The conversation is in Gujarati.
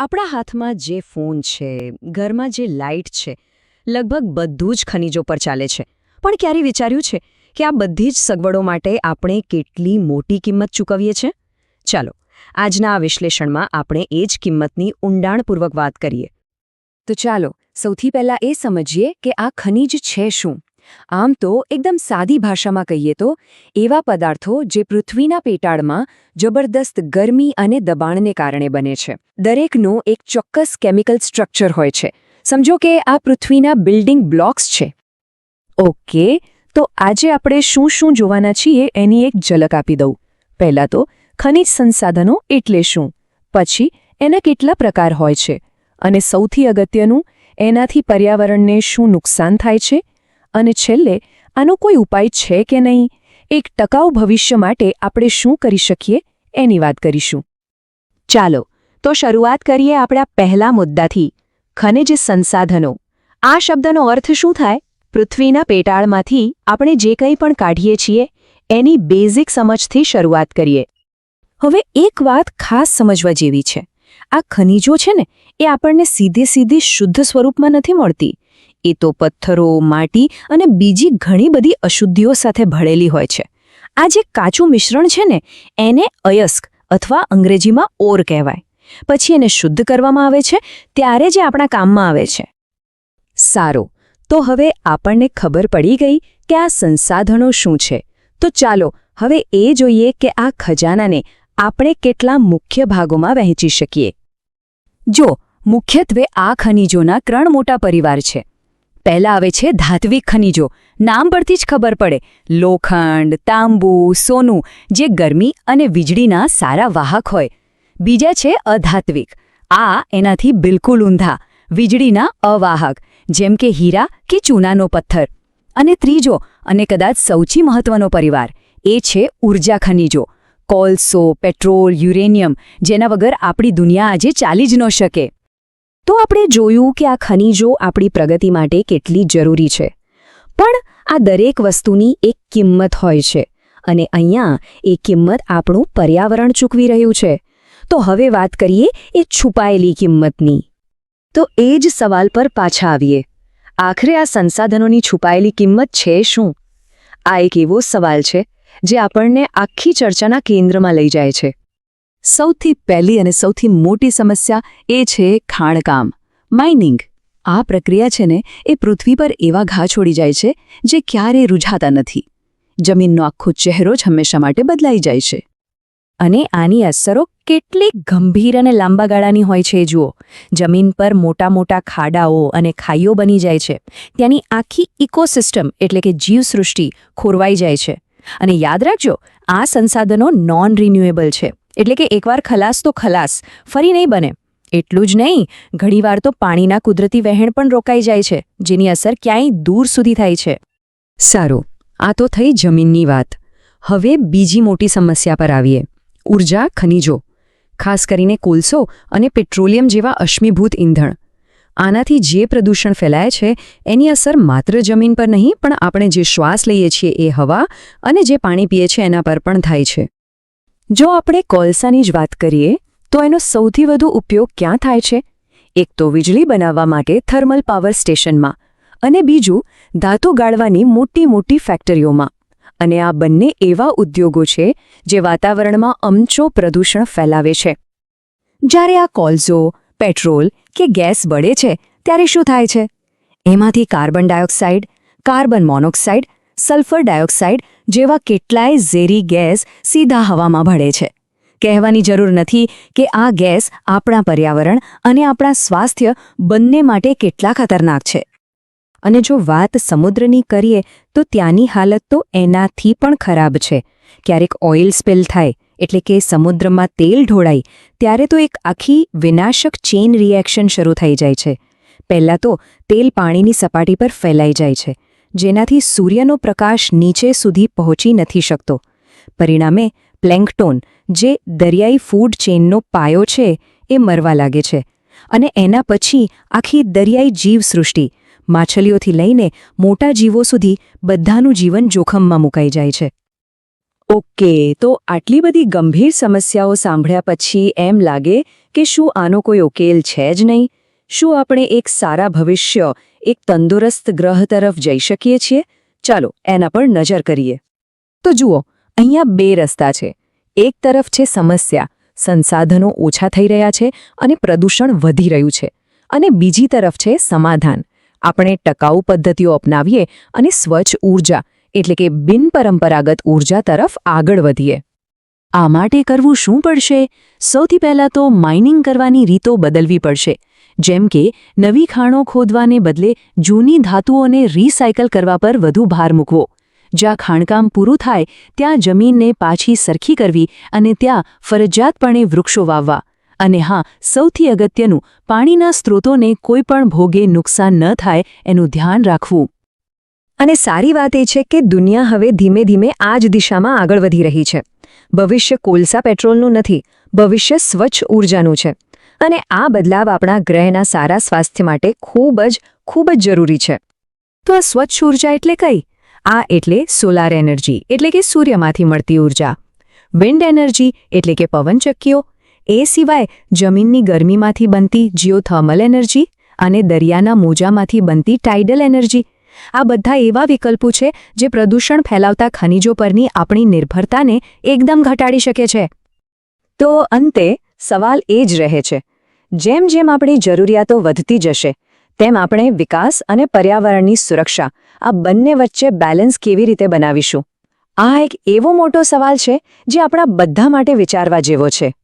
આપણા હાથમાં જે ફોન છે, ઘરમાં જે લાઇટ છે, લગભગ બધું જ ખનિજો પર ચાલે છે. પણ ક્યારે વિચાર્યું છે કે આ બધી જ સગવડો માટે આપણે કેટલી મોટી કિંમત ચૂકવીએ છીએ? ચાલો, આજના આ વિશ્લેષણમાં આપણે એ જ કિંમતની ઊંડાણપૂર્વક વાત કરીએ. તો ચાલો, સૌથી પહેલા એ સમજીએ કે આ ખનિજ છે શું. આમ તો એકદમ સાદી ભાષામાં કહીએ તો, એવા પદાર્થો જે પૃથ્વીના પેટાળમાં જબરદસ્ત ગરમી અને દબાણને કારણે બને છે. દરેકનું એક ચોક્કસ કેમિકલ સ્ટ્રક્ચર હોય છે. સમજો કે આ પૃથ્વીના બિલ્ડિંગ બ્લોક્સ છે. ઓકે, તો આજે આપણે શું શું જોવાના છીએ એની એક ઝલક આપી દઉં. પહેલાં તો, ખનિજ સંસાધનો એટલે શું? પછી, એના કેટલા પ્રકાર હોય છે? અને સૌથી અગત્યનું, એનાથી પર્યાવરણને શું નુકસાન થાય છે? અને છેલ્લે, આનો કોઈ ઉપાય છે કે નહીં? એક ટકાઉ ભવિષ્ય માટે આપણે શું કરી શકીએ? એની વાત કરીશું. ચાલો, તો શરૂઆત કરીએ આપણા પહેલા મુદ્દાથી. ખનિજ સંસાધનો. આ શબ્દનો અર્થ શું થાય? પૃથ્વીના પેટાળમાંથી આપણે જે કંઈ પણ કાઢીએ છીએ, એની બેઝિક સમજથી શરૂઆત કરીએ. હવે એક વાત ખાસ સમજવા જેવી છે. આ ખનિજો છે ને, એ આપણને સીધે સીધી શુદ્ધ સ્વરૂપમાં નથી મળતી. એ તો પથ્થરો, માટી અને બીજી ઘણી બધી અશુદ્ધિઓ સાથે ભળેલી હોય છે. આ જે કાચું મિશ્રણ છે ને, એને અયસ્ક અથવા અંગ્રેજીમાં ઓર કહેવાય. પછી એને શુદ્ધ કરવામાં આવે છે, ત્યારે જે આપણા કામમાં આવે છે. સારું, તો હવે આપણને ખબર પડી ગઈ કે આ સંસાધનો શું છે. તો ચાલો, હવે એ જોઈએ કે આ ખજાનાને આપણે કેટલા મુખ્ય ભાગોમાં વહેંચી શકીએ. જો, મુખ્યત્વે આ ખનિજોના ત્રણ મોટા પરિવાર છે. પહેલા આવે છે ધાત્વિક ખનિજો. નામ પરથી જ ખબર પડે. લોખંડ, તાંબુ, સોનું, જે ગરમી અને વીજળીના સારા વાહક હોય. બીજા છે અધાત્વિક. આ એનાથી બિલકુલ ઊંધા, વીજળીના અવાહક, જેમ કે હીરા કે ચૂનાનો પથ્થર. અને ત્રીજો, અને કદાચ સૌથી મહત્વનો પરિવાર, એ છે ઊર્જા ખનિજો. કોલસો, પેટ્રોલ, યુરેનિયમ, જેના વગર આપણી દુનિયા આજે ચાલી જ ન શકે. તો આપણે જોયું કે આ ખનિજો આપણી પ્રગતિ માટે કેટલી જરૂરી છે. પણ આ દરેક વસ્તુની એક કિંમત હોય છે અને અહીંયા એ કિંમત આપણું પર્યાવરણ ચૂકવી રહ્યું છે. તો હવે વાત કરીએ એ છુપાયેલી કિંમતની. તો એ જ સવાલ પર પાછા આવીએ. આખરે આ સંસાધનોની છુપાયેલી કિંમત છે શું? આ એક એવો સવાલ છે જે આપણને આખી ચર્ચાના કેન્દ્રમાં લઈ જાય છે. સૌથી પહેલી અને સૌથી મોટી સમસ્યા એ છે ખાણકામ. માઇનિંગ આ પ્રક્રિયા છે ને, એ પૃથ્વી પર એવા ઘા છોડી જાય છે, જે ક્યારેય રૂઝાતા નથી. જમીનનો આખો ચહેરો જ હંમેશા માટે બદલાઈ જાય છે. અને આની અસરો કેટલી ગંભીર અને લાંબા ગાળાની હોય છે, જુઓ. જમીન પર મોટા મોટા ખાડાઓ અને ખાઈઓ બની જાય છે. ત્યાંની આખી ઇકોસિસ્ટમ એટલે કે જીવસૃષ્ટિ ખોરવાઈ જાય છે. અને યાદ રાખજો, આ સંસાધનો નોન રિન્યુએબલ છે. એટલે કે એકવાર ખલાસ તો ખલાસ, ફરી નહીં બને. એટલું જ નહીં, ઘણીવાર તો પાણીના કુદરતી વહેણ પણ રોકાઈ જાય છે, જેની અસર ક્યાંય દૂર સુધી થાય છે. સારું, આ તો થઈ જમીનની વાત. હવે બીજી મોટી સમસ્યા પર આવીએ. ઊર્જા ખનિજો. ખાસ કરીને કોલસો અને પેટ્રોલિયમ જેવા અશ્મિભૂત ઈંધણ આનાથી જે પ્રદૂષણ ફેલાય છે, એની અસર માત્ર જમીન પર નહીં, પણ આપણે જે શ્વાસ લઈએ છીએ એ હવા અને જે પાણી પીએ છીએ એના પર પણ થાય છે. જો આપણે કોલસાની જ વાત કરીએ, તો એનો સૌથી વધુ ઉપયોગ ક્યાં થાય છે? એક તો વીજળી બનાવવા માટે થર્મલ પાવર સ્ટેશનમાં અને બીજું ધાતુ ગાળવાની મોટી મોટી ફેક્ટરીઓમાં. અને આ બંને એવા ઉદ્યોગો છે જે વાતાવરણમાં અમચો પ્રદૂષણ ફેલાવે છે. જ્યારે આ કોલસો, પેટ્રોલ કે ગેસ બળે છે, ત્યારે શું થાય છે? એમાંથી carbon dioxide, carbon monoxide, sulphur dioxide જેવા કેટલાય ઝેરી ગેસ સીધા હવામાં ભળે છે. કહેવાની જરૂર નથી કે આ ગેસ આપણા પર્યાવરણ અને આપણા સ્વાસ્થ્ય બંને માટે કેટલા ખતરનાક છે. અને જો વાત સમુદ્રની કરીએ, તો ત્યાંની હાલત તો એનાથી પણ ખરાબ છે. ક્યારેક ઓઇલ સ્પિલ થાય, એટલે કે સમુદ્રમાં તેલ ઢોળાય, ત્યારે તો એક આખી વિનાશક ચેઇન રિએક્શન શરૂ થઈ જાય છે. પહેલાં તો તેલ પાણીની સપાટી પર ફેલાઈ જાય છે. જેનાથી સૂર્યનો પ્રકાશ નીચે સુધી પહોંચી નથી શકતો. પરિણામે પ્લેન્કટોન જે દરિયાઈ ફૂડ ચેઇનનો પાયો છે, એ મરવા લાગે છે. અને એના પછી આખી દરિયાઈ જીવસૃષ્ટિ, માછલીઓથી લઈને મોટા જીવો સુધી બધાનું જીવન જોખમમાં મુકાઈ જાય છે. ઓકે, તો આટલી બધી ગંભીર સમસ્યાઓ સાંભળ્યા પછી એમ લાગે કે શું આનો કોઈ ઉકેલ છે જ નહીં? શું આપણે એક સારા ભવિષ્ય એક તંદુરસ્ત ગ્રહ તરફ જઈ શકીએ છીએ. ચાલો, એના પર નજર કરીએ. તો જુઓ, અહીંયા બે રસ્તા છે. એક તરફ છે સમસ્યા, સંસાધનો ઓછા થઈ રહ્યા છે અને પ્રદૂષણ વધી રહ્યું છે. અને બીજી તરફ છે સમાધાન. આપણે ટકાઉ પદ્ધતિઓ અપનાવીએ અને સ્વચ્છ ઊર્જા એટલે કે બિનપરંપરાગત ઊર્જા તરફ આગળ વધીએ. આ માટે કરવું શું પડશે? સૌથી પહેલાં તો માઇનિંગ કરવાની રીતો બદલવી પડશે. જેમ કે, નવી ખાણો ખોદવાને બદલે જૂની ધાતુઓને રિસાયકલ કરવા પર વધુ ભાર મૂકવો. જ્યાં ખાણકામ પૂરું થાય, ત્યાં જમીનને પાછી સરખી કરવી અને ત્યાં ફરજિયાતપણે વૃક્ષો વાવવા. અને હા, સૌથી અગત્યનું, પાણીના સ્ત્રોતોને કોઈપણ ભોગે નુકસાન ન થાય એનું ધ્યાન રાખવું. અને સારી વાત એ છે કે દુનિયા હવે ધીમે ધીમે આ જ દિશામાં આગળ વધી રહી છે. ભવિષ્ય કોલસા પેટ્રોલનું નથી, ભવિષ્ય સ્વચ્છ ઊર્જાનું છે. અને આ બદલાવ આપણા ગ્રહના સારા સ્વાસ્થ્ય માટે ખૂબ જ ખૂબ જ જરૂરી છે. તો આ સ્વચ્છ ઊર્જા એટલે કઈ? આ એટલે સોલાર એનર્જી, એટલે કે સૂર્યમાંથી મળતી ઊર્જા વિન્ડ એનર્જી એટલે કે પવનચક્કીઓ. એ સિવાય જમીનની ગરમીમાંથી બનતી જીઓથર્મલ એનર્જી અને દરિયાના મોજામાંથી બનતી ટાઇડલ એનર્જી. આ બધા એવા વિકલ્પો છે જે પ્રદૂષણ ફેલાવતા ખનિજો પરની આપણી નિર્ભરતાને એકદમ ઘટાડી શકે છે. તો અંતે સવાલ એ જ રહે છે, જેમ જેમ આપણી જરૂરિયાતો વધતી જશે, તેમ આપણે વિકાસ અને પર્યાવરણની સુરક્ષા, આ બંને વચ્ચે બેલેન્સ કેવી રીતે બનાવીશું? આ એક એવો મોટો સવાલ છે જે આપણા બધા માટે વિચારવા જેવો છે.